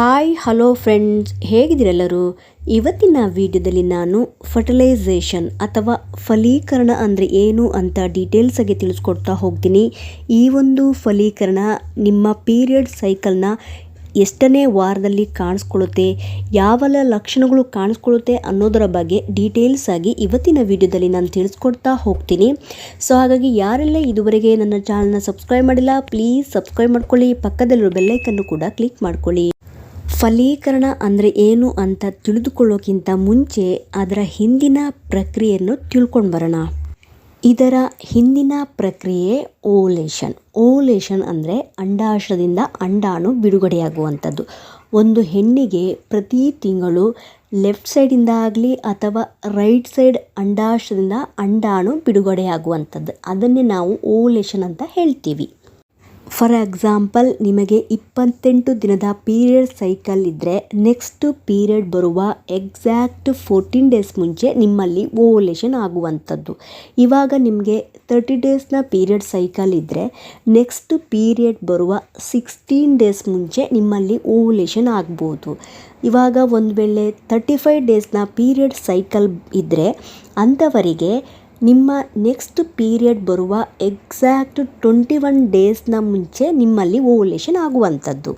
Hi hello friends ಹೇಗಿದ್ದೀರೆಲ್ಲರೂ ಇವತ್ತಿನ ವಿಡಿಯೋದಲ್ಲಿ ನಾನು ಫರ್ಟಿಲೈಸೇಷನ್ ಅಥವಾ ಫಲೀಕರಣ ಅಂದರೆ ಏನು ಅಂತ ಡೀಟೇಲ್ಸಾಗಿ ತಿಳಿಸ್ಕೊಡ್ತಾ ಹೋಗ್ತೀನಿ. ಈ ಒಂದು ಫಲೀಕರಣ ನಿಮ್ಮ ಪೀರಿಯಡ್ ಸೈಕಲ್ನ ಎಷ್ಟನೇ ವಾರದಲ್ಲಿ ಕಾಣಿಸ್ಕೊಳ್ಳುತ್ತೆ, ಯಾವೆಲ್ಲ ಲಕ್ಷಣಗಳು ಕಾಣಿಸ್ಕೊಳ್ಳುತ್ತೆ ಅನ್ನೋದರ ಬಗ್ಗೆ ಡೀಟೇಲ್ಸ್ ಆಗಿ ಇವತ್ತಿನ ವಿಡಿಯೋದಲ್ಲಿ ನಾನು ತಿಳಿಸ್ಕೊಡ್ತಾ ಹೋಗ್ತೀನಿ. ಸೊ ಹಾಗಾಗಿ ಯಾರೆಲ್ಲ ಇದುವರೆಗೆ ನನ್ನ ಚಾನಲ್ನ ಸಬ್ಸ್ಕ್ರೈಬ್ ಮಾಡಿಲ್ಲ ಪ್ಲೀಸ್ ಸಬ್ಸ್ಕ್ರೈಬ್ ಮಾಡ್ಕೊಳ್ಳಿ. ಪಕ್ಕದಲ್ಲಿರೋ ಬೆಲ್ಲೈಕನ್ನು ಕೂಡ ಕ್ಲಿಕ್ ಮಾಡ್ಕೊಳ್ಳಿ. ಫಲೀಕರಣ ಅಂದರೆ ಏನು ಅಂತ ತಿಳಿದುಕೊಳ್ಳೋಕ್ಕಿಂತ ಮುಂಚೆ ಅದರ ಹಿಂದಿನ ಪ್ರಕ್ರಿಯೆಯನ್ನು ತಿಳ್ಕೊಂಡು ಬರೋಣ. ಇದರ ಹಿಂದಿನ ಪ್ರಕ್ರಿಯೆ ಓಲೇಷನ್. ಓಲೇಷನ್ ಅಂದರೆ ಅಂಡಾಶಯದಿಂದ ಅಂಡಾಣು ಬಿಡುಗಡೆಯಾಗುವಂಥದ್ದು. ಒಂದು ಹೆಣ್ಣಿಗೆ ಪ್ರತಿ ತಿಂಗಳು ಲೆಫ್ಟ್ ಸೈಡಿಂದ ಆಗಲಿ ಅಥವಾ ರೈಟ್ ಸೈಡ್ ಅಂಡಾಶಯದಿಂದ ಅಂಡಾಣು ಬಿಡುಗಡೆಯಾಗುವಂಥದ್ದು. ಅದನ್ನೇ ನಾವು ಓಲೇಷನ್ ಅಂತ ಹೇಳ್ತೀವಿ. ಫಾರ್ ಎಕ್ಸಾಂಪಲ್ ನಿಮಗೆ ಇಪ್ಪತ್ತೆಂಟು ದಿನದ ಪೀರಿಯಡ್ ಸೈಕಲ್ ಇದ್ದರೆ ನೆಕ್ಸ್ಟ್ ಪೀರಿಯಡ್ ಬರುವ ಎಕ್ಸಾಕ್ಟ್ ಫೋರ್ಟೀನ್ ಡೇಸ್ ಮುಂಚೆ ನಿಮ್ಮಲ್ಲಿ ಓವಲೇಷನ್ ಆಗುವಂಥದ್ದು. ಇವಾಗ ನಿಮಗೆ ತರ್ಟಿ ಡೇಸ್ನ ಪೀರಿಯಡ್ ಸೈಕಲ್ ಇದ್ದರೆ ನೆಕ್ಸ್ಟ್ ಪೀರಿಯಡ್ ಬರುವ ಸಿಕ್ಸ್ಟೀನ್ ಡೇಸ್ ಮುಂಚೆ ನಿಮ್ಮಲ್ಲಿ ಓವಲೇಷನ್ ಆಗ್ಬೋದು. ಇವಾಗ ಒಂದು ವೇಳೆ ತರ್ಟಿ ಫೈವ್ ಡೇಸ್ನ ಪೀರಿಯಡ್ ಸೈಕಲ್ ಇದ್ದರೆ ಅಂಥವರಿಗೆ ನಿಮ್ಮ ನೆಕ್ಸ್ಟ್ ಪೀರಿಯಡ್ ಬರುವ ಎಕ್ಸಾಕ್ಟ್ ಟ್ವೆಂಟಿ ಒನ್ ಡೇಸ್ನ ಮುಂಚೆ ನಿಮ್ಮಲ್ಲಿ ಓವಲೇಷನ್ ಆಗುವಂಥದ್ದು.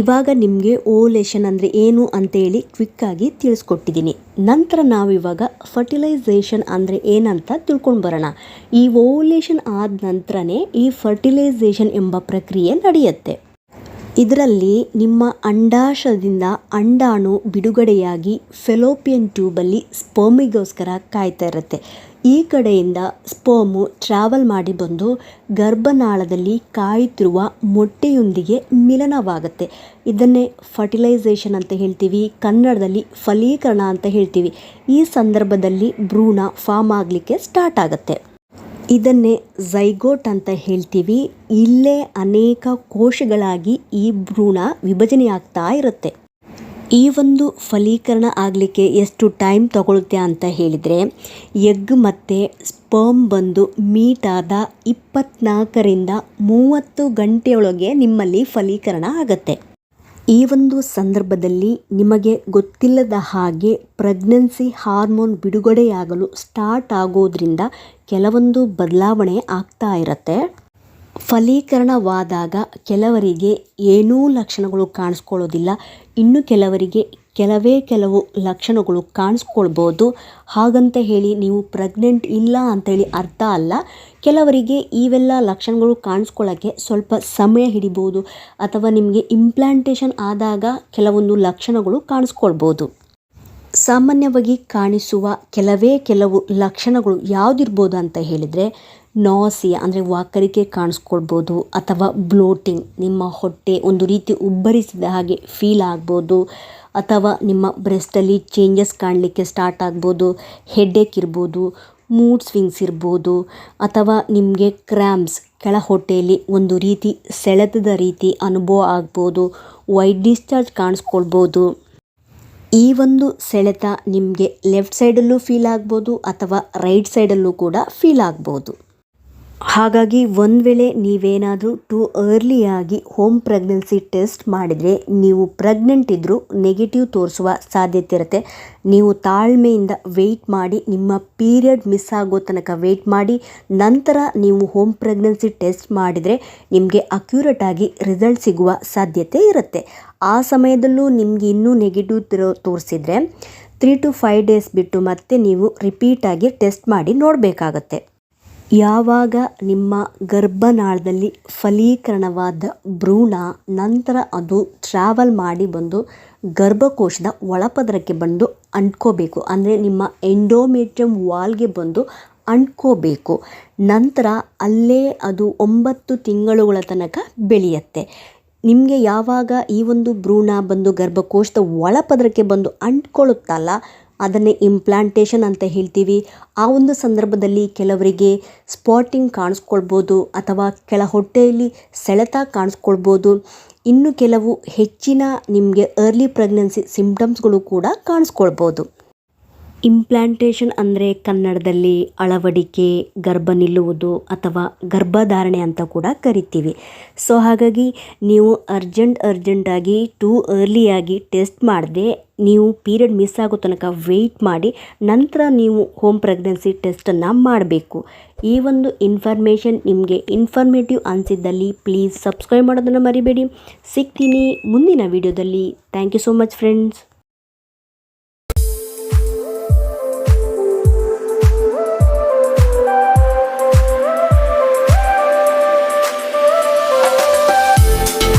ಇವಾಗ ನಿಮಗೆ ಓವಲೇಷನ್ ಅಂದರೆ ಏನು ಅಂತೇಳಿ ಕ್ವಿಕ್ಕಾಗಿ ತಿಳಿಸ್ಕೊಟ್ಟಿದ್ದೀನಿ ನಂತರ ನಾವಿವಾಗ ಫರ್ಟಿಲೈಸೇಷನ್ ಅಂದರೆ ಏನಂತ ತಿಳ್ಕೊಂಡು ಬರೋಣ. ಈ ಓವಲೇಷನ್ ಆದ ನಂತರನೇ ಈ ಫರ್ಟಿಲೈಸೇಷನ್ ಎಂಬ ಪ್ರಕ್ರಿಯೆ ನಡೆಯುತ್ತೆ. ಇದರಲ್ಲಿ ನಿಮ್ಮ ಅಂಡಾಶದಿಂದ ಅಂಡಾಣು ಬಿಡುಗಡೆಯಾಗಿ ಫೆಲೋಪಿಯನ್ ಟ್ಯೂಬಲ್ಲಿ ಸ್ಪರ್ಮಿಗೋಸ್ಕರ ಕಾಯ್ತಾ ಇರುತ್ತೆ. ಈ ಕಡೆಯಿಂದ ಸ್ಪೋಮು ಟ್ರಾವೆಲ್ ಮಾಡಿ ಬಂದು ಗರ್ಭನಾಳದಲ್ಲಿ ಕಾಯುತ್ತಿರುವ ಮೊಟ್ಟೆಯೊಂದಿಗೆ ಮಿಲನವಾಗುತ್ತೆ. ಇದನ್ನೇ ಫರ್ಟಿಲೈಸೇಷನ್ ಅಂತ ಹೇಳ್ತೀವಿ, ಕನ್ನಡದಲ್ಲಿ ಫಲೀಕರಣ ಅಂತ ಹೇಳ್ತೀವಿ. ಈ ಸಂದರ್ಭದಲ್ಲಿ ಭ್ರೂಣ ಫಾರ್ಮ್ ಆಗಲಿಕ್ಕೆ ಸ್ಟಾರ್ಟ್ ಆಗುತ್ತೆ. ಇದನ್ನೇ ಝೈಗೋಟ್ ಅಂತ ಹೇಳ್ತೀವಿ. ಇಲ್ಲೇ ಅನೇಕ ಕೋಶಗಳಾಗಿ ಈ ಭ್ರೂಣ ವಿಭಜನೆಯಾಗ್ತಾ ಇರುತ್ತೆ. ಈ ಒಂದು ಫಲೀಕರಣ ಆಗಲಿಕ್ಕೆ ಎಷ್ಟು ಟೈಮ್ ತಗೊಳುತ್ತೆ ಅಂತ ಹೇಳಿದರೆ, ಎಗ್ ಮತ್ತು ಸ್ಪರ್ಮ್ ಬಂದು ಮೀಟಾದ ಇಪ್ಪತ್ನಾಲ್ಕರಿಂದ ಮೂವತ್ತು ಗಂಟೆಯೊಳಗೆ ನಿಮ್ಮಲ್ಲಿ ಫಲೀಕರಣ ಆಗುತ್ತೆ. ಈ ಒಂದು ಸಂದರ್ಭದಲ್ಲಿ ನಿಮಗೆ ಗೊತ್ತಿಲ್ಲದ ಹಾಗೆ ಪ್ರೆಗ್ನೆನ್ಸಿ ಹಾರ್ಮೋನ್ ಬಿಡುಗಡೆಯಾಗಲು ಸ್ಟಾರ್ಟ್ ಆಗೋದ್ರಿಂದ ಕೆಲವೊಂದು ಬದಲಾವಣೆ ಆಗ್ತಾ ಇರುತ್ತೆ. ಫಲೀಕರಣವಾದಾಗ ಕೆಲವರಿಗೆ ಏನೂ ಲಕ್ಷಣಗಳು ಕಾಣಿಸ್ಕೊಳ್ಳೋದಿಲ್ಲ. ಇನ್ನು ಕೆಲವರಿಗೆ ಕೆಲವೇ ಕೆಲವು ಲಕ್ಷಣಗಳು ಕಾಣಿಸ್ಕೊಳ್ಬೋದು. ಹಾಗಂತ ಹೇಳಿ ನೀವು ಪ್ರೆಗ್ನೆಂಟ್ ಇಲ್ಲ ಅಂತೇಳಿ ಅರ್ಥ ಅಲ್ಲ. ಕೆಲವರಿಗೆ ಇವೆಲ್ಲ ಲಕ್ಷಣಗಳು ಕಾಣಿಸ್ಕೊಳ್ಳೋಕ್ಕೆ ಸ್ವಲ್ಪ ಸಮಯ ಹಿಡಿಬೋದು ಅಥವಾ ನಿಮಗೆ ಇಂಪ್ಲಾಂಟೇಷನ್ ಆದಾಗ ಕೆಲವೊಂದು ಲಕ್ಷಣಗಳು ಕಾಣಿಸ್ಕೊಳ್ಬೋದು. ಸಾಮಾನ್ಯವಾಗಿ ಕಾಣಿಸುವ ಕೆಲವೇ ಕೆಲವು ಲಕ್ಷಣಗಳು ಯಾವುದಿರ್ಬೋದು ಅಂತ ಹೇಳಿದರೆ ನಾಸಿಯ ಅಂದರೆ ವಾಕರಿಕೆ ಕಾಣಿಸ್ಕೊಳ್ಬೋದು ಅಥವಾ ಬ್ಲೋಟಿಂಗ್ ನಿಮ್ಮ ಹೊಟ್ಟೆ ಒಂದು ರೀತಿ ಉಬ್ಬರಿಸಿದ ಹಾಗೆ ಫೀಲ್ ಆಗ್ಬೋದು ಅಥವಾ ನಿಮ್ಮ ಬ್ರೆಸ್ಟಲ್ಲಿ ಚೇಂಜಸ್ ಕಾಣಲಿಕ್ಕೆ ಸ್ಟಾರ್ಟ್ ಆಗ್ಬೋದು ಹೆಡ್ಡೇಕ್ ಇರ್ಬೋದು ಮೂಡ್ ಸ್ವಿಂಗ್ಸ್ ಇರ್ಬೋದು ಅಥವಾ ನಿಮಗೆ ಕ್ರ್ಯಾಂಪ್ಸ್ ಕೆಳ ಹೊಟ್ಟೆಯಲ್ಲಿ ಒಂದು ರೀತಿ ಸೆಳೆತದ ರೀತಿ ಅನುಭವ ಆಗ್ಬೋದು ವೈಟ್ ಡಿಸ್ಚಾರ್ಜ್ ಕಾಣಿಸ್ಕೊಳ್ಬೋದು. ಈ ಒಂದು ಸೆಳೆತ ನಿಮಗೆ ಲೆಫ್ಟ್ ಸೈಡಲ್ಲೂ ಫೀಲ್ ಆಗ್ಬೋದು ಅಥವಾ ರೈಟ್ ಸೈಡಲ್ಲೂ ಕೂಡ ಫೀಲ್ ಆಗ್ಬೋದು. ಹಾಗಾಗಿ ಒಂದು ವೇಳೆ ನೀವೇನಾದರೂ ಟು ಅರ್ಲಿಯಾಗಿ ಹೋಮ್ ಪ್ರೆಗ್ನೆನ್ಸಿ ಟೆಸ್ಟ್ ಮಾಡಿದರೆ ನೀವು ಪ್ರೆಗ್ನೆಂಟ್ ಇದ್ದರೂ ನೆಗೆಟಿವ್ ತೋರಿಸುವ ಸಾಧ್ಯತೆ ಇರುತ್ತೆ. ನೀವು ತಾಳ್ಮೆಯಿಂದ ವೆಯ್ಟ್ ಮಾಡಿ, ನಿಮ್ಮ ಪೀರಿಯಡ್ ಮಿಸ್ ಆಗೋ ತನಕ ವೆಯ್ಟ್ ಮಾಡಿ, ನಂತರ ನೀವು ಹೋಮ್ ಪ್ರೆಗ್ನೆನ್ಸಿ ಟೆಸ್ಟ್ ಮಾಡಿದರೆ ನಿಮಗೆ ಅಕ್ಯುರೇಟ್ ಆಗಿ ರಿಸಲ್ಟ್ ಸಿಗುವ ಸಾಧ್ಯತೆ ಇರುತ್ತೆ. ಆ ಸಮಯದಲ್ಲೂ ನಿಮಗೆ ಇನ್ನೂ ನೆಗೆಟಿವ್ ತೋರಿಸಿದರೆ ತ್ರೀ ಟು ಫೈವ್ ಡೇಸ್ ಬಿಟ್ಟು ಮತ್ತೆ ನೀವು ರಿಪೀಟಾಗಿ ಟೆಸ್ಟ್ ಮಾಡಿ ನೋಡಬೇಕಾಗತ್ತೆ. ಯಾವಾಗ ನಿಮ್ಮ ಗರ್ಭನಾಳದಲ್ಲಿ ಫಲೀಕರಣವಾದ ಭ್ರೂಣ, ನಂತರ ಅದು ಟ್ರಾವೆಲ್ ಮಾಡಿ ಬಂದು ಗರ್ಭಕೋಶದ ಒಳಪದರಕ್ಕೆ ಬಂದು ಅಂಟ್ಕೋಬೇಕು. ಅಂದರೆ ನಿಮ್ಮ ಎಂಡೋಮೆಟ್ರಿಯಮ್ ವಾಲ್ಗೆ ಬಂದು ಅಂಟ್ಕೋಬೇಕು. ನಂತರ ಅಲ್ಲೇ ಅದು ಒಂಬತ್ತು ತಿಂಗಳುಗಳ ತನಕ ಬೆಳೆಯುತ್ತೆ. ನಿಮಗೆ ಯಾವಾಗ ಈ ಒಂದು ಭ್ರೂಣ ಬಂದು ಗರ್ಭಕೋಶದ ಒಳಪದರಕ್ಕೆ ಬಂದು ಅಂಟ್ಕೊಳ್ಳುತ್ತಲ್ಲ ಅದನ್ನೇ ಇಂಪ್ಲಾಂಟೇಷನ್ ಅಂತ ಹೇಳ್ತೀವಿ. ಆ ಒಂದು ಸಂದರ್ಭದಲ್ಲಿ ಕೆಲವರಿಗೆ ಸ್ಪಾಟಿಂಗ್ ಕಾಣಿಸ್ಕೊಳ್ಬೋದು ಅಥವಾ ಕೆಳ ಹೊಟ್ಟೆಯಲ್ಲಿ ಸೆಳೆತ ಕಾಣಿಸ್ಕೊಳ್ಬೋದು. ಇನ್ನು ಕೆಲವು ಹೆಚ್ಚಿನ ನಿಮಗೆ ಅರ್ಲಿ ಪ್ರೆಗ್ನೆನ್ಸಿ ಸಿಂಪ್ಟಮ್ಸ್ಗಳು ಕೂಡ ಕಾಣಿಸ್ಕೊಳ್ಬೋದು. ಇಂಪ್ಲಾಂಟೇಷನ್ ಅಂದರೆ ಕನ್ನಡದಲ್ಲಿ ಅಳವಡಿಕೆ, ಗರ್ಭ ನಿಲ್ಲುವುದು ಅಥವಾ ಗರ್ಭಧಾರಣೆ ಅಂತ ಕೂಡ ಕರಿತೀವಿ. ಸೊ ಹಾಗಾಗಿ ನೀವು ಅರ್ಜೆಂಟ್ ಅರ್ಜೆಂಟಾಗಿ ಟೂ ಅರ್ಲಿಯಾಗಿ ಟೆಸ್ಟ್ ಮಾಡದೆ, ನೀವು ಪೀರಿಯಡ್ ಮಿಸ್ ಆಗೋ ತನಕ ವೆಯ್ಟ್ ಮಾಡಿ, ನಂತರ ನೀವು ಹೋಮ್ ಪ್ರೆಗ್ನೆನ್ಸಿ ಟೆಸ್ಟನ್ನು ಮಾಡಬೇಕು. ಈ ಒಂದು ಇನ್ಫಾರ್ಮೇಷನ್ ನಿಮಗೆ ಇನ್ಫಾರ್ಮೇಟಿವ್ ಅನಿಸಿದ್ದಲ್ಲಿ ಪ್ಲೀಸ್ ಸಬ್ಸ್ಕ್ರೈಬ್ ಮಾಡೋದನ್ನು ಮರಿಬೇಡಿ. ಸಿಗ್ತೀನಿ ಮುಂದಿನ ವಿಡಿಯೋದಲ್ಲಿ thank you so much friends